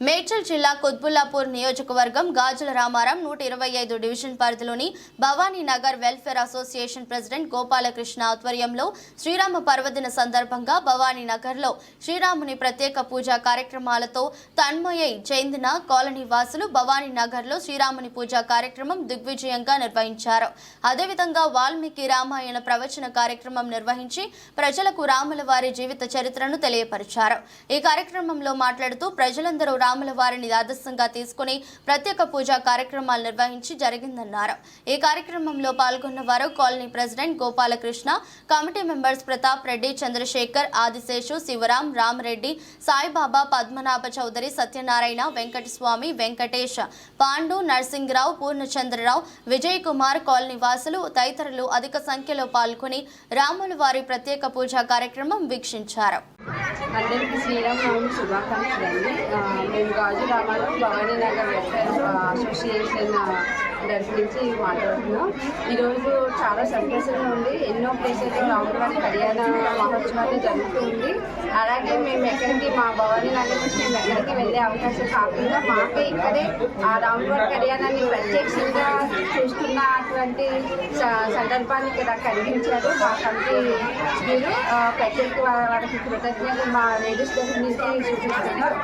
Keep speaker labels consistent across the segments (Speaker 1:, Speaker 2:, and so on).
Speaker 1: మేడ్చల్ జిల్లా కుత్బుల్లాపూర్ నియోజకవర్గం గాజుల రామారాం నూట ఇరవై ఐదు డివిజన్ పరిధిలోని Bhavani Nagar welfare association president Gopalakrishna ఆధ్వర్యంలో శ్రీరామ పర్వదిన సందర్భంగా భవానీ నగర్లో శ్రీరాముని ప్రత్యేక పూజా కార్యక్రమాలతో తన్మయై చెందిన కాలనీ వాసులు భవానీ నగర్లో శ్రీరాముని పూజా కార్యక్రమం దిగ్విజయంగా నిర్వహించారు. అదేవిధంగా వాల్మీకి రామాయణ ప్రవచన కార్యక్రమం నిర్వహించి ప్రజలకు రాముల వారి జీవిత చరిత్రను తెలియపరిచారు. ఈ కార్యక్రమంలో మాట్లాడుతూ ప్రజలందరూ రాముల వారిని ఆదర్శంగా తీసుకుని ప్రత్యేక పూజా కార్యక్రమాలు నిర్వహించి జరిగిందన్నారు. ఈ కార్యక్రమంలో పాల్గొన్న వారు colony president Gopalakrishna committee members Pratap Reddy Chandrasekhar Adiseshu Sivaram Ramareddy Saibaba Padmanabha Chowdary Satyanarayana Venkataswamy Venkatesh Pandu Narasingarao Purnachandrarao Vijay Kumar colony Vasulu తదితరులు అధిక సంఖ్యలో పాల్గొని రాముల వారి ప్రత్యేక పూజా కార్యక్రమం వీక్షించారు.
Speaker 2: అందరికీ శ్రీరామనవమి శుభాకాంక్షలు అండి. మేము గాజు రామారావు భవానీ నగర్ వెల్ఫేర్ అసోసియేషన్ దర్శించి మాట్లాడుతున్నాం. ఈరోజు చాలా సంతోషంగా ఉంది. ఎన్నో ప్లేసెస్లో రాములవారి కళ్యాణ మహోత్సవాలు జరుగుతూ ఉంది అలాగే మేము ఎక్కడికి మా భవానీ నగర్ నుంచి మేము ఎక్కడికి వెళ్ళే అవకాశం కాకుండా మాకే ఇక్కడే ఆ రాములవారి కళ్యాణాన్ని ప్రత్యక్షంగా చూస్తున్నటువంటి స- సందర్భాన్ని ఇక్కడ కలిగించారు మా కమిటీ మీరు ప్రత్యేక వారికి కృతజ్ఞతలు మా లేడీస్ దగ్గర నుంచి సూచిస్తున్నాం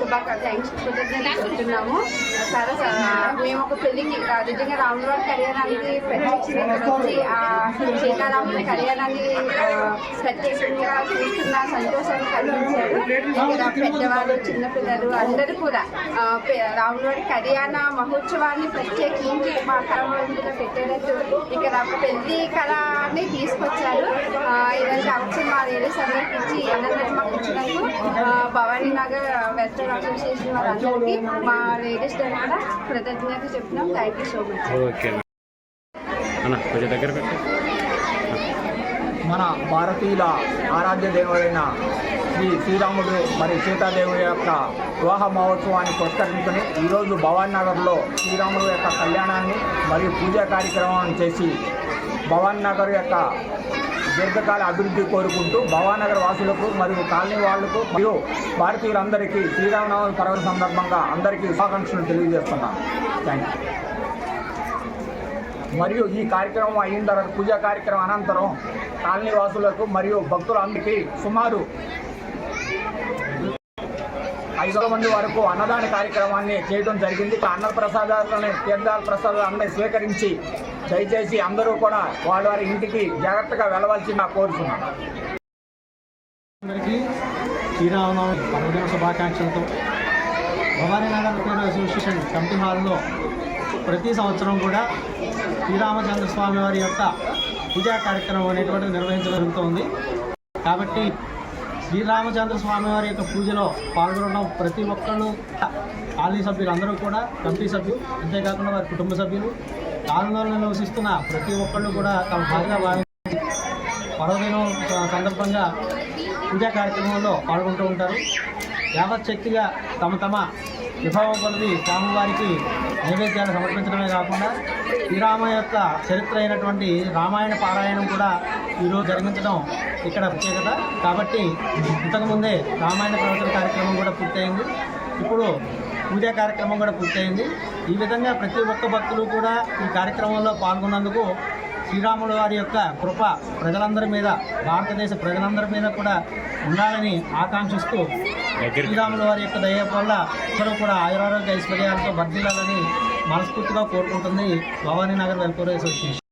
Speaker 2: శుభాకా థ్యాంక్స్ కృతజ్ఞతలు చెప్తున్నాము. చాలా మేము మేము ఒక పెళ్ళికి ఆ, నిజంగా రాములవారి కళ్యాణానికి ప్రత్యక్షంగా ఇక్కడ వచ్చి ఆ సీతారాముల కళ్యాణాన్ని ప్రత్యేకంగా చూస్తున్న సంతోషాన్ని కలిగించారు. ఇక్కడ పెద్దవాళ్ళు చిన్నపిల్లలు అందరూ కూడా రాముల వారి కళ్యాణ మహోత్సవాన్ని ప్రత్యేకించి మా కళావంతుగా పెట్టేటట్టు ఇక్కడ పెళ్ళి కళని తీసుకొచ్చారు. ఇలాంటి అవసరం మా లేడీస్ అందరికి ఇచ్చి ఆ, భవానీ నగర్ వెల్ఫేర్ అసోసియేషన్ వాళ్ళందరికీ మా లేడీస్ తరఫున కృతజ్ఞత చెప్తున్నాం. Thank you so much
Speaker 3: okay. అన్న కొంచెం దగ్గర
Speaker 4: మన భారతీయుల ఆరాధ్య దేవుడైన శ్రీ శ్రీరాముడు మరి సీతాదేవి యొక్క వివాహ మహోత్సవాన్ని పురస్కరించుకుని ఈరోజు భవానీ నగర్లో శ్రీరాముడు యొక్క కళ్యాణాన్ని మరియు పూజా కార్యక్రమాన్ని చేసి భవానీ నగర్ యొక్క దీర్ఘకాల అభివృద్ధి కోరుకుంటూ భవానగర్ వాసులకు మరియు కాలనీ వాళ్ళకు మరియు భారతీయులందరికీ శ్రీరామనవమి పర్వ సందర్భంగా అందరికీ శుభాకాంక్షలు తెలియజేస్తున్నాను. థ్యాంక్ యూ మరియు ఈ కార్యక్రమం అయిన తర్వాత పూజా కార్యక్రమం అనంతరం కాలనీ వాసులకు మరియు భక్తులందరికీ సుమారు ఐదు మంది వరకు అన్నదాన కార్యక్రమాన్ని చేయడం జరిగింది. అన్న ప్రసాదాలని తీర్థాల ప్రసాదాలు అందరూ స్వీకరించి దయచేసి అందరూ కూడా వాళ్ళ వారి ఇంటికి జాగ్రత్తగా వెళ్ళవలసి నా కోరుతున్నాను
Speaker 5: అందరికీ శ్రీరామనవమి పర్వదిన శుభాకాంక్షలతో భవానీ నగర్ అసోసియేషన్ కమిటీ హాల్లో ప్రతి సంవత్సరం కూడా శ్రీరామచంద్ర స్వామి వారి యొక్క పూజా కార్యక్రమం అనేటువంటిది నిర్వహించడం జరుగుతోంది కాబట్టి శ్రీరామచంద్ర స్వామి వారి యొక్క పూజలో పాల్గొనడం ప్రతి ఒక్కళ్ళు కాలనీ సభ్యులు అందరూ కూడా కమిటీ సభ్యులు అంతేకాకుండా వారి కుటుంబ సభ్యులు ఆందోళన నివసిస్తున్న ప్రతి ఒక్కళ్ళు కూడా తమ భాగంగా భావించి పర్వదినం సందర్భంగా పూజా కార్యక్రమంలో పాల్గొంటూ ఉంటారు. యావత్శక్తిగా తమ తమ విభావం కొలది స్వామివారికి నైవేద్యాలు సమర్పించడమే కాకుండా శ్రీరామ యొక్క చరిత్ర అయినటువంటి రామాయణ పారాయణం కూడా ఈరోజు జరిగించడం ఇక్కడ ప్రత్యేకత. కాబట్టి ఇంతకుముందే రామాయణ ప్రవచన కార్యక్రమం కూడా పూర్తయింది. ఇప్పుడు పూజా కార్యక్రమం కూడా పూర్తయింది. ఈ విధంగా ప్రతి ఒక్క భక్తులు కూడా ఈ కార్యక్రమంలో పాల్గొన్నందుకు శ్రీరాముల వారి యొక్క కృప ప్రజలందరి మీద భారతదేశ ప్రజలందరి మీద కూడా ఉండాలని ఆకాంక్షిస్తూ శ్రీరాముల వారి యొక్క దయ వల్ల అందరూ కూడా ఆయురారోగ్య ఐశ్వర్యాలతో వర్ధిల్లాలని మనస్ఫూర్తిగా కోరుకుంటుంది భవానీ నగర్ వెల్ఫేర్ అసోసియేషన్